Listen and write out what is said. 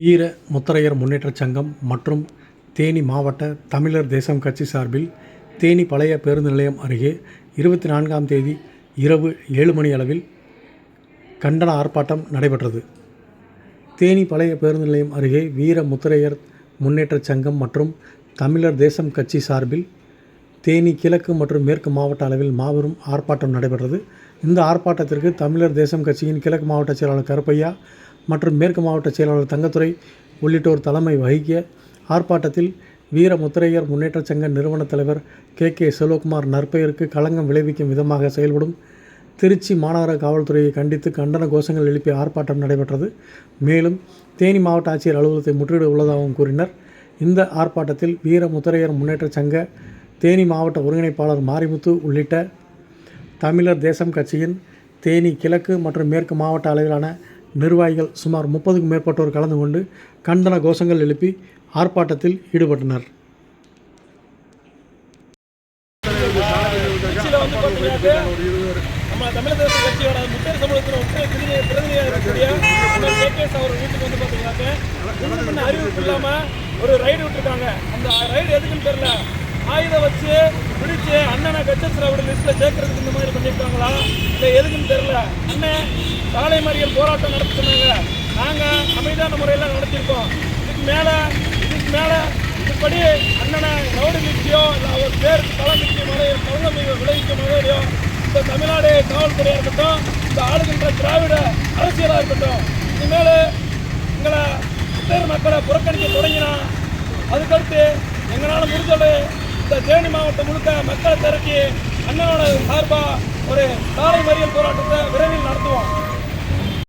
வீர முத்தரையர் முன்னேற்றச் சங்கம் மற்றும் தேனி மாவட்ட தமிழர் தேசம் கட்சி சார்பில் தேனி பழைய பேருந்து நிலையம் அருகே இருபத்தி நான்காம் தேதி இரவு ஏழு மணி அளவில் கண்டன ஆர்ப்பாட்டம் நடைபெற்றது. தேனி பழைய பேருந்து நிலையம் அருகே வீர முத்தரையர் முன்னேற்றச் சங்கம் மற்றும் தமிழர் தேசம் கட்சி சார்பில் தேனி கிழக்கு மற்றும் மேற்கு மாவட்ட அளவில் மாபெரும் ஆர்ப்பாட்டம் நடைபெற்றது. இந்த ஆர்ப்பாட்டத்திற்கு தமிழர் தேசம் கட்சியின் கிழக்கு மாவட்ட செயலாளர் கருப்பையா மற்றும் மேற்கு மாவட்ட செயலாளர் தங்கத்துறை உள்ளிட்டோர் தலைமை வகிக்க ஆர்ப்பாட்டத்தில் வீர முத்திரையர் முன்னேற்ற சங்க நிறுவனத் தலைவர் கே கே செல்வகுமார் நற்பெயருக்கு களங்கம் விளைவிக்கும் விதமாக செயல்படும் திருச்சி மாநகர காவல்துறையை கண்டித்து கண்டன கோஷங்கள் எழுப்பிய ஆர்ப்பாட்டம் நடைபெற்றது. மேலும் தேனி மாவட்ட ஆட்சியர் அலுவலகத்தை முற்றுகிட உள்ளதாகவும் கூறினர். இந்த ஆர்ப்பாட்டத்தில் வீர முத்தரையர் முன்னேற்ற சங்க தேனி மாவட்ட ஒருங்கிணைப்பாளர் மாரிமுத்து உள்ளிட்ட தமிழர் தேசம் கட்சியின் தேனி கிழக்கு மற்றும் மேற்கு மாவட்ட அளவிலான நிர்வாகிகள் சுமார் முப்பதுக்கும் மேற்பட்டோர் கலந்து கொண்டு கண்டன கோஷங்கள் எழுப்பி ஆர்ப்பாட்டத்தில் ஈடுபட்டனர். நம்ம தமிழக தேச கட்சியோட முத்தேர் பிரதிநிதியாக இருக்கக்கூடிய அவர் வீட்டுக்கு வந்து பார்த்தீங்கன்னாக்க அறிவிப்பு இல்லாமல் ஒரு ரைடு விட்டுருக்காங்க. அந்த ரைடு எதுக்குன்னு தெரியல. ஆயுதம் வச்சு பிடிச்சு அண்ணனை கட்சத்திரோட லிஸ்ட்டில் சேர்க்கறதுக்கு இந்த மாதிரி பண்ணியிருக்காங்களா இல்லை எதுக்குன்னு தெரியல. அண்ணன் சாலை மறியல் போராட்டம் நடத்த சொன்னாங்க நாங்கள் அமைதியான முறையில் நடத்தியிருக்கோம் இதுக்கு மேலே இதுக்கு மேலே இப்படி அண்ணனை ரவுடி நிச்சயோ இல்லை அவர் பேருக்கு தலை நிச்சயம் களங்கம் விளைவிக்கும் வகையிலையோ இந்த தமிழ்நாடு காவல்துறையாக இருக்கட்டும் இந்த ஆளுகின்ற திராவிட அரசியலாக இருக்கட்டும் இனிமேல் எங்களை புத்தர் மக்களை புறக்கணிக்க தொடங்கினா அதுக்கடுத்து எங்களால் முடிஞ்சது இந்த தேனி மாவட்டம் முழுக்க மக்களை திரட்டி அண்ணாவோட சார்பாக ஒரு சாலை மறியல் போராட்டத்தை